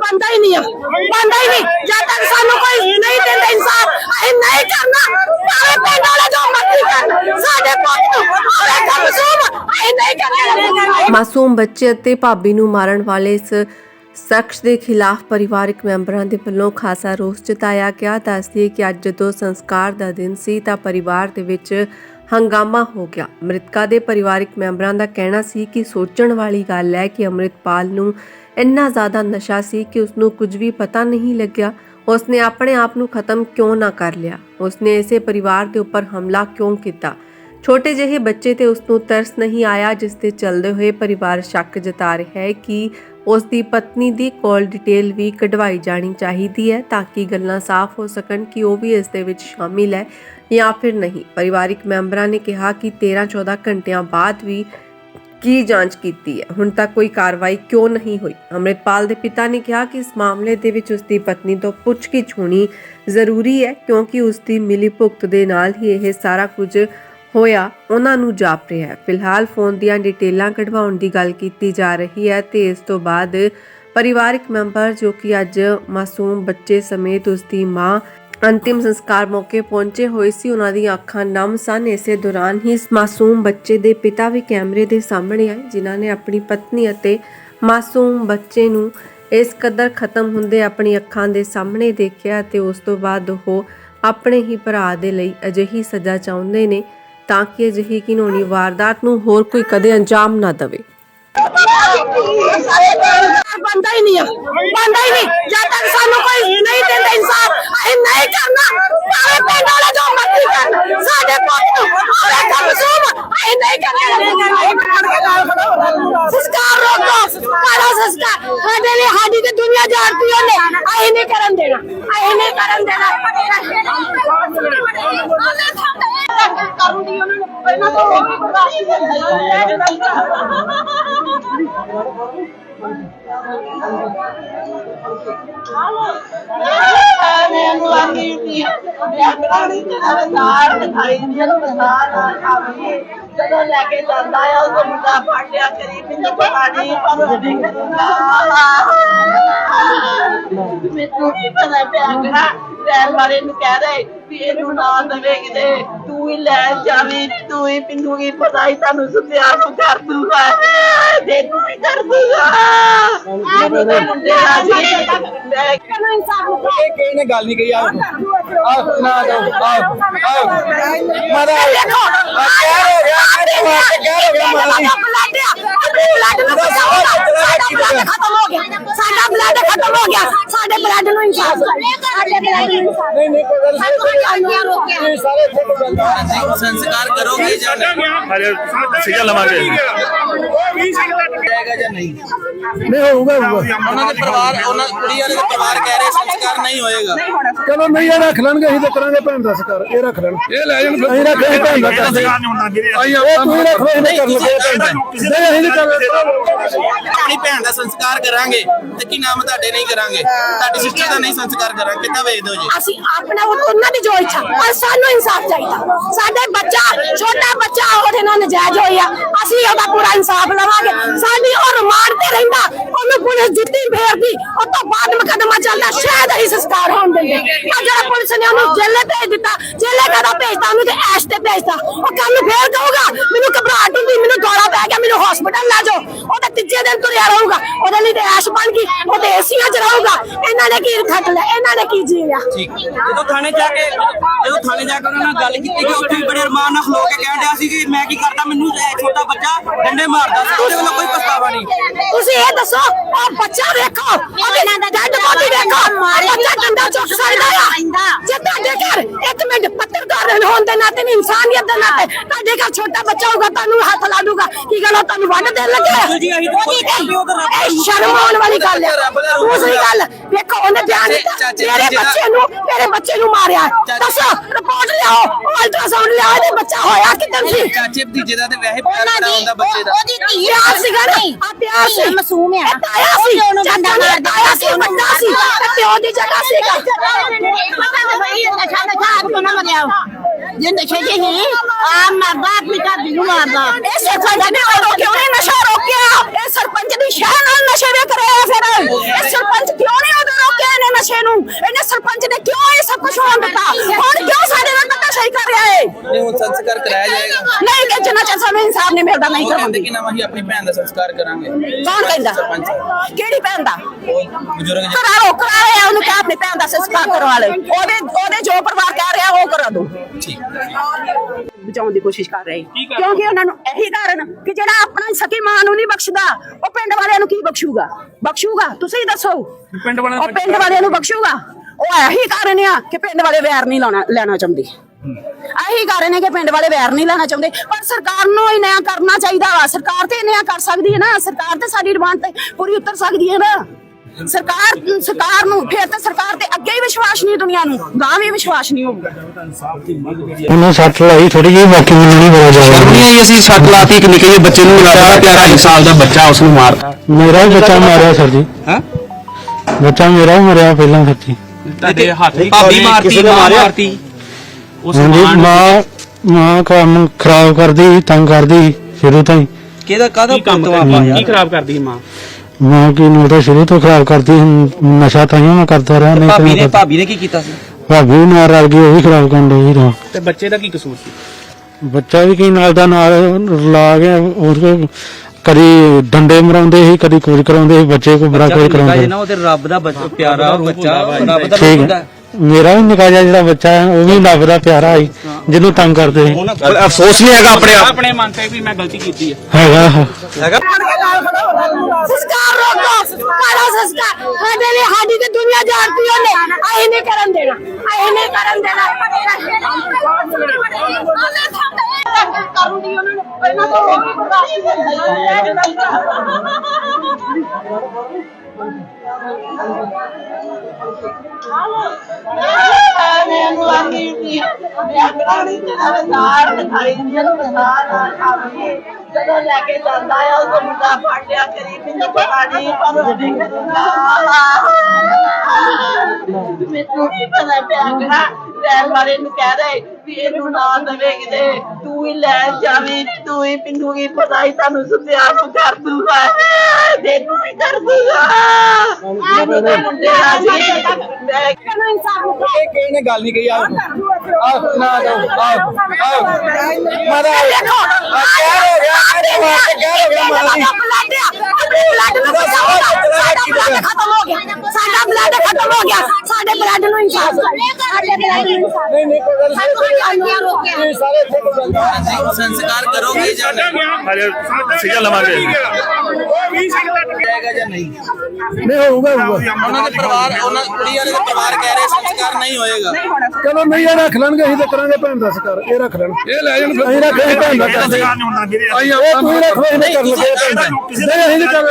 ਬੰਦਾ ਹੀ ਨਹੀਂ ਆ, ਬੰਦਾ ਹੀ ਨਹੀਂ। ਜਦ ਤੱਕ ਸਾਨੂੰ ਕੋਈ ਨਹੀਂ ਦਿੰਦਾ ਇਨਸਾਫ ਅਸੀਂ ਨਹੀਂ ਕਰਨਾ। ਸਾਰੇ ਪਿੰਡ ਵਾਲੇ ਜੋ ਮਰਜ਼ੀ ਕਰਨ ਸਾਡੇ ਪੁੱਤ ਨੂੰ ਔਰੇ ਦਾ ਅਸੀਂ ਨਹੀਂ ਕਰਨਾ ਮਾਸੂਮ ਬੱਚੇ ਅਤੇ ਭਾਬੀ ਨੂੰ ਮਾਰਨ ਵਾਲੇ ਇਸ ਸ਼ਖਸ ਦੇ ਖਿਲਾਫ ਪਰਿਵਾਰਕ ਮੈਂਬਰਾਂ ਦੇ ਵੱਲੋਂ ਖਾਸਾ ਰੋਸ ਜਤਾਇਆ ਗਿਆ। ਦੱਸਦੀ ਕਿ ਅੱਜ ਜਦੋਂ ਸੰਸਕਾਰ ਦਾ ਦਿਨ ਸੀ ਤਾਂ ਪਰਿਵਾਰ ਦੇ ਵਿੱਚ ਹੰਗਾਮਾ ਹੋ ਗਿਆ। ਮ੍ਰਿਤਕਾ ਦੇ ਪਰਿਵਾਰਕ ਮੈਂਬਰਾਂ ਦਾ ਕਹਿਣਾ ਸੀ ਕਿ ਸੋਚਣ ਵਾਲੀ ਗੱਲ ਹੈ ਕਿ ਅੰਮ੍ਰਿਤਪਾਲ ਨੂੰ ਇੰਨਾ ਜ਼ਿਆਦਾ ਨਸ਼ਾ ਸੀ ਕਿ ਉਸ ਨੂੰ ਕੁਝ ਵੀ ਪਤਾ ਨਹੀਂ ਲੱਗਿਆ। ਉਸਨੇ ਆਪਣੇ ਆਪ ਨੂੰ ਖਤਮ ਕਿਉਂ ਨਾ ਕਰ ਲਿਆ? ਉਸਨੇ ਇਸੇ ਪਰਿਵਾਰ ਦੇ ਉੱਪਰ ਹਮਲਾ ਕਿਉਂ ਕੀਤਾ? ਛੋਟੇ ਜਿਹੇ ਬੱਚੇ ਤੇ ਉਸ ਨੂੰ ਤਰਸ ਨਹੀਂ ਆਇਆ, ਜਿਸ ਦੇ ਚੱਲਦੇ ਹੋਏ ਪਰਿਵਾਰ ਸ਼ੱਕ ਜਤਾ ਰਿਹਾ ਹੈ ਕਿ ਉਸ ਦੀ ਪਤਨੀ ਦੀ ਕਾਲ ਡਿਟੇਲ ਵੀ ਕਢਵਾਈ ਜਾਣੀ ਚਾਹੀਦੀ ਹੈ ਤਾਂ ਕਿ ਗੱਲਾਂ ਸਾਫ਼ ਹੋ ਸਕਣ ਕਿ ਉਹ ਵੀ ਇਸ ਦੇ ਵਿੱਚ ਸ਼ਾਮਿਲ ਹੈ ਜਾਂ ਫਿਰ ਨਹੀਂ। ਪਰਿਵਾਰਿਕ ਮੈਂਬਰਾਂ ਨੇ ਕਿਹਾ ਕਿ 13-14 ਘੰਟਿਆਂ ਬਾਅਦ ਵੀ ਕੀ ਜਾਂਚ ਕੀਤੀ ਹੈ। ਹੁਣ ਤੱਕ ਕੋਈ ਕਾਰਵਾਈ ਕਿਉਂ ਨਹੀਂ ਹੋਈ? ਅੰਮ੍ਰਿਤਪਾਲ ਦੇ ਪਿਤਾ ਨੇ ਕਿਹਾ ਕਿ ਇਸ ਮਾਮਲੇ ਦੇ ਵਿੱਚ ਉਸ ਦੀ ਪਤਨੀ ਤੋਂ ਪੁੱਛਗਿੱਛ ਹੋਣੀ ਜ਼ਰੂਰੀ ਹੈ ਕਿਉਂਕਿ ਉਸ ਦੀ ਮਿਲੀ ਭੁਗਤ ਦੇ ਨਾਲ ਹੀ ਇਹ ਸਾਰਾ ਕੁਝ ਹੋਇਆ, ਉਹਨਾਂ ਨੂੰ ਜਾਪ ਰਿਹਾ ਹੈ। ਫਿਲਹਾਲ ਫੋਨ ਦੀਆਂ ਡਿਟੇਲਾਂ ਕਢਵਾਉਣ ਦੀ ਗੱਲ ਕੀਤੀ ਜਾ ਰਹੀ ਹੈ ਤੇ ਇਸ ਤੋਂ ਬਾਅਦ ਪਰਿਵਾਰਕ ਮੈਂਬਰ ਜੋ ਕਿ ਅੱਜ ਮਾਸੂਮ ਬੱਚੇ ਸਮੇਤ ਉਸ ਦੀ ਮਾਂ ਅੰਤਿਮ ਸੰਸਕਾਰ ਮੌਕੇ ਪਹੁੰਚੇ ਹੋਏ ਸੀ, ਉਹਨਾਂ ਦੀਆਂ ਅੱਖਾਂ ਨਮ ਸਨ। ਇਸੇ ਦੌਰਾਨ ਹੀ ਇਸ ਮਾਸੂਮ ਬੱਚੇ ਦੇ ਪਿਤਾ ਵੀ ਕੈਮਰੇ ਦੇ ਸਾਹਮਣੇ ਆਏ, ਜਿਨ੍ਹਾਂ ਨੇ ਆਪਣੀ ਪਤਨੀ ਅਤੇ ਮਾਸੂਮ ਬੱਚੇ ਨੂੰ ਇਸ ਕਦਰ ਖਤਮ ਹੁੰਦੇ ਆਪਣੀ ਅੱਖਾਂ ਦੇ ਸਾਹਮਣੇ ਦੇਖਿਆ ਤੇ ਉਸ ਤੋਂ ਬਾਅਦ ਉਹ ਆਪਣੇ ਹੀ ਭਰਾ ਦੇ ਲਈ ਅਜਿਹੀ ਸਜ਼ਾ ਚਾਹੁੰਦੇ ਨੇ। ਤਾਂ ਕਿ ਅਜਿਹੀ ਘਿਨੌਣੀ ਵਾਰਦਾਤ ਨੂੰ ਹੋਰ ਕੋਈ ਕਦੇ ਅੰਜਾਮ ਨਾ ਦੇਵੇ। ਬੰਦਾ ਹੀ ਨਹੀਂ ਆ। ਬੰਦਾ ਹੀ ਨਹੀਂ। ਜਦ ਤੱਕ ਸਾਨੂੰ ਕੋਈ ਨਹੀਂ ਦਿੰਦਾ ਇਨਸਾਫ ਅਸੀਂ ਨਹੀਂ ਕਰਨਾ ਸਾਰੇ ਪਿੰਡ ਵਾਲੇ ਜੋ ਮਰਜ਼ੀ ਕਰਨ ਸਾਡੇ ਪੁੱਤ ਨੂੰ ਔਰੇ ਦਾ ਮਸੂਮ ਅਸੀਂ ਨਹੀਂ ਕਰਨਾ ਸੰਸਕਾਰ ਰੋਕੋ ਕਾਲਾ ਸੰਸਕਾਰ ਸਾਡੇ ਲਈ ਸਾਡੀ ਤੇ ਦੁਨੀਆ ਜਾਣਦੀ ਉਹਨੇ ਅਸੀਂ ਨਹੀਂ ਕਰਨ ਦੇਣਾ ਅਸੀਂ ਨਹੀਂ ਕਰਨ ਦੇਣਾ ਕਰੂੰਗੀ ਉਹਨਾਂ ਨੂੰ ਪਹਿਲਾਂ ਤਾਂ ਉਹ ਵੀ ਮੈਨੂੰ ਆਂਦੀ ਸੀ ਮੈਂ ਕਰਾਣੀ ਤੇਰਾ ਸਾਰ ਦਿਖਾਈ ਜਦੋਂ ਸਾਰ ਆ ਖਾਵੀ ਜਦੋਂ ਲੈ ਕੇ ਜਾਂਦਾ ਆ ਉਹ ਮੁੰਡਾ ਫੜ ਲਿਆ ਕਰੀ ਮੈਨੂੰ ਪਤਾ ਨਹੀਂ ਪਰ ਮੈਨੂੰ ਕੀ ਪਤਾ ਪਿਆ ਕਰਾ ਪੈਰ ਵਾਲੇ ਨੂੰ ਕਹਿ ਰਹੇ ਵੀ ਇਹਨੂੰ ਨਾ ਦੇਵੇ ਕਿਤੇ। ਤੂੰ ਹੀ ਲੈ ਜਾਵੀਂ, ਤੂੰ ਹੀ ਪਿੰਨੂ ਕੀ ਪਤਾ ਹੀ ਤੁਹਾਨੂੰ ਸੁਧਿਆ ਨੂੰ ਕਰ ਦੂਗਾ। ਦੇ ਹੀ ਕਰ ਦੂਗਾ। ਮੈਨੂੰ ਮੁੰਡੇ ਆ ਜੀ ਮੈਂ ਕਿਹਨੂੰ ਇਨਸਾਫ ਨੂੰ ਇਹ ਕਿਸੇ ਨੇ ਗੱਲ ਨਹੀਂ ਕਹੀ ਆ ਆ ਨਾ ਆ ਆ ਮਾਰਾ ਆ ਕਹਿ ਹੋ ਗਿਆ ਮੇਰੇ ਵਾਸਤੇ ਕਹਿ ਹੋ ਗਿਆ ਮਾਰਾ ਜੀ ਬਲੱਡ ਨੂੰ ਬਚਾਓ ਸਾਡਾ ਬਲੱਡ ਖਤਮ ਹੋ ਗਿਆ ਸਾਡਾ ਬਲੱਡ ਖਤਮ ਹੋ ਗਿਆ ਸਾਡੇ ਨੂੰ ਇਨਸਾਫ ਸਾਡੇ ਬਲੱਡ ਨੂੰ ਇਨਸਾਫ ਨਹੀਂ ਨਹੀਂ ਕੋਈ ਗੱਲ ਨਹੀਂ। ਸਾਰੇ ਇੱਥੇ ਕੋਈ ਗੱਲ ਨਹੀਂ ਸੰਸਕਾਰ ਕਰੋਗੇ ਜਾਂ ਹਰੇ ਸਿੱਧਾ ਲਵਾਂਗੇ। ਜਾਏਗਾ ਜਾਂ ਨਹੀਂ? ਨਹੀਂ ਹੋਊਗਾ ਹੋਊਗਾ। ਉਹਨਾਂ ਦੇ ਪਰਿਵਾਰ ਉਹਨਾਂ ਕੁੜੀ ਵਾਲੇ ਦੇ ਪਰਿਵਾਰ ਕਹਿ ਰਹੇ ਸੰਸਕਾਰ ਨਹੀਂ ਹੋਏਗਾ। ਚਲੋ ਨਹੀਂ ਇਹ ਰੱਖ ਲੈਣਗੇ ਅਸੀਂ ਤਾਂ ਕਰਾਂਗੇ ਭੈਣ ਦਾ ਸਕਾਰ ਇਹ ਰੱਖ ਲੈਣ। ਇਹ ਲੈ ਜਾਣ ਅਸੀਂ ਰੱਖ ਲੈਣ ਭੈਣ ਦਾ ਕਰਦੇ ਨਹੀਂ ਹੁੰਦਾ ਵੀਰੇ ਇਹ ਤੁਸੀਂ ਰੱਖ ਲਓ ਅਸੀਂ ਕਰ ਲਵਾਂਗੇ ਭੈਣ ਦਾ। ਨਹੀਂ ਅਸੀਂ ਨਹੀਂ ਕਰ ਆਪਣੀ ਭੈਣ ਦਾ ਸੰਸਕਾਰ ਕਰਾਂਗੇ ਤੇ ਕੀ ਨਾਮ ਤੁਹਾਡੇ ਨਹੀਂ ਕਰਾਂਗੇ। ਤੁਹਾਡੀ ਸਿਸਟਰ ਦਾ ਨਹੀਂ ਸੰਸਕਾਰ ਕਰਾਂਗੇ ਕਿੱਦਾਂ ਵੇਚ ਦਿਓ ਜੀ? ਅਸੀਂ ਆਪਣਾ ਉਹ- ਉਹਨਾਂ ਦੀ ਜੋ ਇੱਛਾ, ਪਰ ਸਾਨੂੰ ਇਨਸਾਫ ਚਾਹੀਦਾ। ਸਾਡੇ ਬੱਚਾ, ਛੋਟਾ ਬੱਚਾ ਉਹਦੇ ਨਾਲ ਨਜਾਇਜ਼ ਹੋਇਆ ਅਸੀਂ ਉਹਦਾ ਪੂਰਾ ਇਨਸਾਫ ਲਵਾਂਗੇ। ਸਾਡੀ ਉਹ ਰਿਮਾਂਡ ਤੇ ਰਹਿੰਦਾ। ਉਹਨੂੰ ਪੁਲਿਸ ਜੁੱਤੀ ਫੇਰਦੀ। ਉਹ ਤੋਂ ਬਾਅਦ ਮੁਕੱਦਮਾ ਚੱਲਦਾ। ਸ਼ਾਇਦ ਅਸੀਂ ਸੰਸਕਾਰ ਹੋਣ ਦਿੰਦੇ। ਆ ਜਿਹੜਾ ਪੁਲਿਸ ਨੇ ਉਹਨੂੰ ਜੇਲੇ ਭੇਜ ਦਿੱਤਾ ਜੇਲੇ ਕਦੋਂ ਭੇਜਤਾ ਉਹਨੂੰ ਤੇ ਐਸ਼ ਤੇ ਭੇਜਤਾ ਉਹ ਕੱਲ ਨੂੰ ਫੇਰ ਕਹੂਗਾ, ਮੈਨੂੰ ਘਬਰਾਹਟ ਹੁੰਦੀ, ਮੈਨੂੰ ਦੌਰਾ ਪੈ ਗਿਆ, ਮੈਨੂੰ ਹਸਪੀਟਲ ਲੈ ਜਾਓ। ਉਹ ਤੀਜੇ ਦਿਨ ਤੁਰਿਆ ਰਹੂਗਾ। ਉਹਦੇ ਲਈ ਤੇ ਐਸ਼ ਬਣ ਗਈ ਉਹ ਤੇ ਏਸੀਆਂ 'ਚ ਰਹੂਗਾ। ਇਹਨਾਂ ਨੇ ਕੀ ਖੱਟ ਲਿਆ ਇਹਨਾਂ ਨੇ ਕੀ ਜੀ ਲਿਆ? ਜਦੋਂ ਥਾਣੇ ਜਾ ਕੇ ਜਦੋਂ ਥਾਣੇ ਜਾ ਕੇ ਉਹਨਾਂ ਨਾਲ ਗੱਲ ਕੀਤੀ ਕਿ ਉੱਥੇ ਵੀ ਬੜੇ ਅਰਮਾਨ ਨਾਲ ਖਲੋ ਕੇ ਕਹਿਣ ਡਿਆ ਸੀ ਕਿ ਮੈਂ ਕੀ ਕਰਦਾ ਮੈਨੂੰ ਇਹ ਛੋਟਾ ਬੱਚਾ ਡੰਡੇ ਮਾਰਦਾ ਸੀ ਉਹਦੇ ਵੱਲੋਂ ਕੋਈ ਪਛਤਾਵਾ ਨਹੀਂ। ਤੁਸੀਂ ਇਹ ਦੱਸੋ ਉਹ ਬੱਚਾ ਵੇਖੋ ਉਹਦੇ ਡੈਡ ਬੋਡੀ ਵੇਖੋ ਬੱਚਾ ਡੰਡਾ ਚੁੱਕ ਸਕਦਾ ਆ। ਜੇ ਤੁਹਾਡੇ ਘਰ ਇੱਕ ਮਿੰਟ ਪੱਤਰਕਾਰ ਹੋਣ ਦੇ ਨਾਤੇ ਨਹੀਂ ਇਨਸਾਨੀਅਤ ਦੇ ਨਾਤੇ ਤੁਹਾਡੇ ਘਰ ਛੋਟਾ ਬੱਚਾ ਹੋਊਗਾ ਤੁਹਾਨੂੰ ਹੱਥ ਲਾ ਦੂਗਾ ਕੀ ਗੱਲ ਤੁਹਾਨੂੰ ਵੱਢ ਦੇਣ ਲੱਗੇ? ਜੀ, ਅਸੀਂ ਰੱਬ ਦਾ ਇਹ ਸ਼ਰਮ ਆਉਣ ਵਾਲੀ ਗੱਲ ਹੈ ਦੂਸਰੀ ਗੱਲ ਵੇਖੋ ਉਹਨੇ ਬਿਆਨ ਦਿੱਤਾ। ਮੇਰੇ ਬੱਚੇ ਨੂੰ ਮੇਰੇ ਬੱਚੇ ਨੂੰ ਮਾਰਿਆ। ਦੱਸੋ ਰਿਪੋਰਟ ਲਿਆਓ ਅਲਟਰਾਸਾਊਂਡ ਲਿਆਓ ਇਹਦੇ ਬੱਚਾ ਹੋਇਆ ਕਿੱਦਾਂ ਸੀ? ਚਾਚੇ ਭਤੀਜੇ ਦਾ ਤੇ ਵੈਸੇ ਪਿਆਰ ਬੜਾ ਹੁੰਦਾ ਬੱਚੇ ਦਾ। ਉਹਦੀ ਧੀ ਪਿਆਰ ਸੀਗਾ ਨਾ। ਆ ਪਿਆਰ ਸੀ। ਮਾਸੂਮ ਆ। ਤਾਇਆ ਸੀ। ਚਾਚਾ ਨੇ ਤਾਇਆ ਸੀ। ਵੱਡਾ ਸੀ। ਤੇ ਪਿਓ ਦੀ ਜਗ੍ਹਾ ਸੀਗਾ। ਨਸ਼ਾ ਨਸ਼ਾ ਆਪ ਤੋਂ ਨਾ ਮਰਿਆ ਜੇ ਨਸ਼ੇ ਚ ਹੀ ਆ ਮਰਦਾ ਆਪਣੀ ਘਰ ਦੀ ਨੂੰ ਮਾਰਦਾ ਇਹ ਸਰਪੰਚ ਨੇ ਉਦੋਂ ਕਿਉਂ ਨਹੀਂ ਨਸ਼ਾ ਰੋਕਿਆ ਇਹ ਸਰਪੰਚ ਦੀ ਸ਼ਹਿ ਨਾਲ ਨਸ਼ੇ ਵੇ ਕਰਿਆ ਫਿਰ ਇਹ ਸਰਪੰਚ ਕਿਉਂ ਨਹੀਂ ਉਦੋਂ ਰੋਕਿਆ ਇਹਨੇ ਨਸ਼ੇ ਨੂੰ ਇਹਨੇ ਸਰਪੰਚ ਨੇ ਕਿਉਂ ਇਹ ਸਭ ਕੁਝ ਹੋਣ ਦਿੱਤਾ ਹੁਣ ਕਿਉਂ ਸਾਡੇ ਨਾਲ ਧੱਕਾ ਸਹੀ ਕਰ ਰਿਹਾ ਹੈ ਨਹੀਂ ਹੁਣ ਸੰਸਕਾਰ ਕਰਾਇਆ ਜਾਏਗਾ ਨਹੀਂ ਕਿ ਜਿੰਨਾ ਚਿਰ ਸਾਨੂੰ ਇਨਸਾਫ ਨਹੀਂ ਮਿਲਦਾ ਨਹੀਂ ਉਹ ਕਹਿੰਦੇ ਕਰਾਂਗੇ ਕਿ ਨਾ ਅਸੀਂ ਆਪਣੀ ਭੈਣ ਦਾ ਸੰਸਕਾਰ ਕਰਾਂਗੇ ਕੌਣ ਕਹਿੰਦਾ ਸਰਪੰਚ ਕਿਹੜੀ ਭੈਣ ਦਾ ਉਹ ਬਜ਼ੁਰਗ ਜੀ ਕਰਾ ਲੋ ਕਰਾ ਲਿਆ ਉਹਨੂੰ ਕਿਹਾ ਆਪਣੀ ਭੈਣ ਦਾ ਸੰਸਕਾਰ ਕਰਵਾ ਲੈ ਉਹਦੇ ਉਹਦੇ ਜੋ ਪਰਿਵਾਰ ਕਹਿ ਰਿਹਾ ਉਹ ਕਰਾ ਦੋ ਠੀਕ ਬਚਾਉਣ ਦੀ ਕੋਸ਼ਿਸ਼ ਕਰ ਰਹੇ। ਕਿਉਂਕਿ ਉਹਨਾਂ ਨੂੰ ਇਹੀ ਕਾਰਨ ਕਿ ਜਿਹੜਾ ਆਪਣਾ ਸਕੀ ਮਾਂ ਨੂੰ ਨਹੀਂ ਬਖਸ਼ਦਾ ਉਹ ਪਿੰਡ ਵਾਲਿਆਂ ਨੂੰ ਕੀ ਬਖਸ਼ੂਗਾ? ਬਖਸ਼ੂਗਾ ਤੁਸੀਂ ਦੱਸੋ। ਪਿੰਡ ਵਾਲਿਆਂ ਉਹ ਪਿੰਡ ਵਾਲਿਆਂ ਨੂੰ ਬਖਸ਼ੂਗਾ। ਉਹ ਇਹੀ ਕਾਰਨ ਆ ਕਿ ਪਿੰਡ ਵਾਲੇ ਵੈਰ ਨਹੀਂ ਲਾਉਣਾ ਲੈਣਾ ਚਾਹੁੰਦੇ। ਇਹੀ ਕਾਰਨ ਹੈ ਕਿ ਪਿੰਡ ਵਾਲੇ ਵੈਰ ਨਹੀਂ ਲੈਣਾ ਚਾਹੁੰਦੇ। ਪਰ ਸਰਕਾਰ ਨੂੰ ਹੀ ਨਿਆਂ ਕਰਨਾ ਚਾਹੀਦਾ ਵਾ। ਸਰਕਾਰ ਤੇ ਨਿਆਂ ਕਰ ਸਕਦੀ ਹੈ ਨਾ। ਸਰਕਾਰ ਤੇ ਸਾਡੀ ਡਿਮਾਂਡ ਤੇ ਪੂਰੀ ਉਤਰ ਸਕਦੀ ਹੈ ਨਾ। ਸਰਕਾਰ ਸਰਕਾਰ ਨੂੰ ਫਿਰ ਤਾਂ ਸਰਕਾਰ ਤੇ ਅੱਗੇ ਹੀ ਵਿਸ਼ਵਾਸ ਨਹੀਂ ਦੁਨੀਆ ਨੂੰ ਗਾਂ ਵੀ ਵਿਸ਼ਵਾਸ ਨਹੀਂ ਹੋਊਗਾ। ਉਹਨੇ ਸੱਟ ਲਾਈ ਥੋੜੀ ਜਿਹੀ ਬਾਕੀ ਮੈਨੂੰ ਨਹੀਂ ਪਤਾ ਜਾਏਗਾ ਨਹੀਂ ਅਸੀਂ ਸੱਟ ਲਾਤੀ ਇੱਕ ਨਿੱਕੇ ਜਿਹੇ ਬੱਚੇ ਨੂੰ ਮਿਲਾਇਆ ਪਿਆਰਾ 2 ਸਾਲ ਦਾ ਬੱਚਾ ਉਸ ਨੂੰ ਮਾਰਤਾ। ਮੇਰਾ ਵੀ ਬੱਚਾ ਮਾਰਿਆ ਸਰ ਜੀ। ਹਾਂ? ਬੱਚਾ ਮੇਰਾ ਵੀ ਮਰਿਆ ਪਹਿਲਾਂ ਸੱਚੀ ਤੁਹਾਡੇ ਹੱਥ ਭਾਬੀ ਮਾਰਤੀ ਮਾਰਤੀ। ਉਸ ਮਾਂ ਮਾਂ ਕੰਮ ਖਰਾਬ ਕਰਦੀ ਤੰਗ ਕਰਦੀ ਸ਼ੁਰੂ ਤੋਂ ਹੀ। ਕਿਹਦਾ ਕਾਹਦਾ ਕੰਮ ਕੀ ਖਰਾਬ ਕਰਦੀ ਮਾਂ? ਮਾਂ ਕੀ ਨੂੰ ਤਾਂ ਸ਼ੁਰੂ ਤੋਂ ਖਰਾਬ ਕਰਦੀ ਸੀ। ਨਸ਼ਾ ਤਾਂ ਹੀ ਮੈਂ ਕਰਦਾ ਰਿਹਾ ਨਹੀਂ ਤਾਂ ਭਾਬੀ ਨੇ ਭਾਬੀ ਨੇ ਕੀ ਕੀਤਾ ਸੀ? ਭਾਬੀ ਵੀ ਨਾਲ ਰਲ ਗਈ ਉਹ ਵੀ ਖਰਾਬ ਕਰਨ ਡਈ ਰਹਾ ਤੇ ਬੱਚੇ ਦਾ ਕੀ ਕਸੂਰ ਸੀ? ਬੱਚਾ ਵੀ ਕੀ ਨਾਲ ਦਾ ਨਾਲ ਲਾ ਗਿਆ ਹੋਰ ਕੋਈ ਕਦੀ ਡੰਡੇ ਮਰਾਉਂਦੇ ਸੀ ਕਦੀ ਕੁਝ ਕਰਾਉਂਦੇ ਸੀ ਬੱਚੇ ਕੋ ਬੜਾ ਕੁਝ ਕਰਾਉਂਦੇ। ਨਾ ਉਹਦੇ ਰੱਬ ਦਾ ਬੱਚਾ ਪਿਆਰਾ ਬੱਚਾ ਰੱਬ ਦਾ ਠੀਕ ਮੇਰਾ ਵੀ ਨਿਕਾ ਜਿਹਾ ਜਿਹੜਾ ਬੱਚਾ ਹੈ ਉਹ ਵੀ ਰੱਬ ਦਾ ਪਿਆਰਾ ਹੈ ਜਿਹਨੂੰ ਤੰਗ ਕਰਦੇ ਸੀ। ਅਫਸੋਸ ਨਹੀਂ ਹੈਗਾ ਆਪਣੇ ਆਪਣੇ ਮਨ ਤੇ ਵੀ ਮੈਂ ਗਲਤੀ ਕੀਤੀ ਹੈ। ਹੈਗਾ ਹੈਗਾ? ਸੰਸਕਾਰ ਰੋਕੋ ਸਾਡਾ ਸੰਸਕਾਰ। ਸਾਡੇ ਲਈ ਸਾਡੀ ਤੇ ਦੁਨੀਆ ਜਾਣਦੀ ਉਹਨੇ। ਅਸੀਂ ਨਹੀਂ ਕਰਨ ਦੇਣਾ। ਅਸੀਂ ਨਹੀਂ ਕਰਨ ਦੇਣਾ। ਕਰੂੰਗੀ ਉਹਨਾਂ ਨੂੰ ਪਹਿਲਾਂ ਤਾਂ ਉਹ ਵੀ ਬਰਦਾਸ਼ਤ ਨਹੀਂ ਜਦੋਂ ਲੈ ਕੇ ਜਾਂਦਾ ਆ ਉਹ ਮੁੰਡਾ ਫੜ ਲਿਆ ਕਰੀ ਮੈਨੂੰ ਪਤਾ ਨਹੀਂ ਪਰ ਉਹ ਨਹੀਂ ਮੈਨੂੰ ਨਹੀਂ ਪਤਾ ਪਿਆ ਕਰਾ ਰਹਿਣ ਵਾਲੇ ਨੂੰ ਕਹਿ ਰਹੇ ਵੀ ਇਹਨੂੰ ਨਾ ਦੇਵੇ ਕਿਤੇ ਤੂੰ ਹੀ ਲੈ ਜਾਵੀਂ, ਤੂੰ ਹੀ ਪਿੰਨੂਗੀ ਪਤਾ ਹੀ ਤੁਹਾਨੂੰ ਸੁਧਿਆ ਨੂੰ ਕਰ ਦੂਗਾ। ਦੇ ਤੂੰ ਹੀ ਕਰ ਦੂਗਾ ਮੁੰਡੇ ਆ ਜੀ ਮੈਂ ਕਿਸੇ ਨੇ ਗੱਲ ਨਹੀਂ ਕਹੀ ਆ ਆਹ ਨਾ ਦੋ ਆਹ ਆਹ ਮਾਰਾ ਦੇਖੋ ਕਹਿ ਹੋ ਗਿਆ ਕਹਿ ਹੋ ਗਿਆ ਮਾਰਾ ਜੀ ਬਲੱਡ ਨੂੰ ਬਚਾਓ ਖਤਮ ਹੋ ਗਿਆ। ਸਾਡਾ ਬਲੱਡ ਖਤਮ ਹੋ ਗਿਆ। ਸਾਡੇ ਬਲੱਡ ਨੂੰ ਇਨਸਾਫ ਸਾਡੇ ਬਲੱਡ ਨੂੰ ਇਨਸਾਫ ਨਹੀਂ ਨਹੀਂ ਕੋਈ ਸਾਰੇ ਸੰਸਕਾਰ ਕਰੋਗੇ ਜਾਂ ਨਹੀਂ? ਹਜੇ ਸਿੱਧਾ ਲਵਾਂਗੇ। ਜਾਏਗਾ ਜਾਂ ਨਹੀਂ? ਨਹੀਂ ਹੋਊਗਾ ਹੋਊਗਾ। ਉਹਨਾਂ ਦੇ ਪਰਿਵਾਰ ਉਹਨਾਂ ਕੁੜੀ ਵਾਲੇ ਦੇ ਪਰਿਵਾਰ ਕਹਿ ਰਹੇ ਸੰਸਕਾਰ ਨਹੀਂ ਹੋਏਗਾ। ਚਲੋ ਨਹੀਂ ਇਹ ਰੱਖ ਲੈਣਗੇ ਅਸੀਂ ਤਾਂ ਕਰਾਂਗੇ ਭੈਣ ਦਾ ਸਕਾਰ ਇਹ ਰੱਖ ਲੈਣ। ਇਹ ਲੈ ਜਾਣ ਅਸੀਂ ਰੱਖ ਲੈਣ ਭੈਣ ਦਾ ਕਰਦੇ ਨਹੀਂ ਹੁੰਦਾ ਵੀਰੇ। ਅਸੀਂ ਉਹ ਤੂੰ ਰੱਖ ਲੈ ਇਹਨੇ ਕਰ ਲਗੇ ਭੈਣ ਦਾ। ਨਹੀਂ ਅਸੀਂ ਨਹੀਂ ਕਰ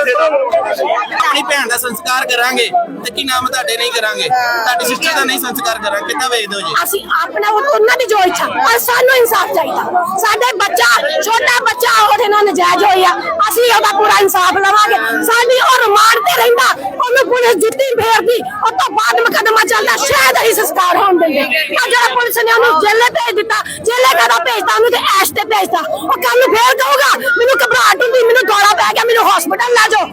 ਆਪਣੀ ਭੈਣ ਦਾ ਸੰਸਕਾਰ ਕਰਾਂਗੇ ਤੇ ਕੀ ਨਾਮ ਤੁਹਾਡੇ ਨਹੀਂ ਕਰਾਂਗੇ? ਤੁਹਾਡੀ ਸਿਸਟਰ ਦਾ ਨਹੀਂ ਸੰਸਕਾਰ ਕਰਾਂਗੇ ਕਿੱਦਾਂ ਵੇਚ ਦਿਓ ਜੀ? ਅਸੀਂ ਆਪਣਾ ਉਹ ਉਹਨਾਂ ਦੀ ਜੋ ਇੱਛਾ ਪਰ ਸਾਨੂੰ ਇਨਸਾਫ ਚਾਹੀਦਾ। ਸਾਡੇ ਬੱਚਾ ਛੋਟਾ ਬੱਚਾ ਉਹਦੇ ਨਾਲ ਨਜਾਇਜ਼ ਹੋਈ ਆ ਅਸੀਂ ਉਹਦਾ ਪੂਰਾ ਇਨਸਾਫ ਲਵਾਂਗੇ। ਸਾਡੀ ਉਹ ਰਿਮਾਂਡ ਤੇ ਰਹਿੰਦਾ। ਉਹਨੂੰ ਪੁਲਿਸ ਜਿੱਤੀ ਫੇਰਦੀ ਉਹ ਤੋਂ ਬਾਅਦ ਮੁਕੱਦਮਾ ਚੱਲਦਾ। ਸ਼ਾਇਦ ਅਸੀਂ ਸੰਸਕਾਰ ਹੋਣ ਦਿੰਦੇ। ਆ ਜਿਹੜਾ ਪੁਲਿਸ ਨੇ ਉਹਨੂੰ ਜੇਲੇ ਭੇਜ ਦਿੱਤਾ ਜੇਲੇ ਕਦੋਂ ਭੇਜਤਾ ਉਹਨੂੰ ਤੇ ਐਸ਼ ਤੇ ਭੇਜਤਾ ਉਹ ਕੱਲ ਨੂੰ ਫੇਰ ਕਹੂਗਾ ਮੈਨੂੰ ਘਬਰਾਹਟ ਹੁੰਦੀ, ਮੈਨੂੰ ਦੌਰਾ ਪੈ ਗਿਆ, ਮੈਨੂੰ ਹਸਪੀਟਲ ਲੈ ਜਾਓ।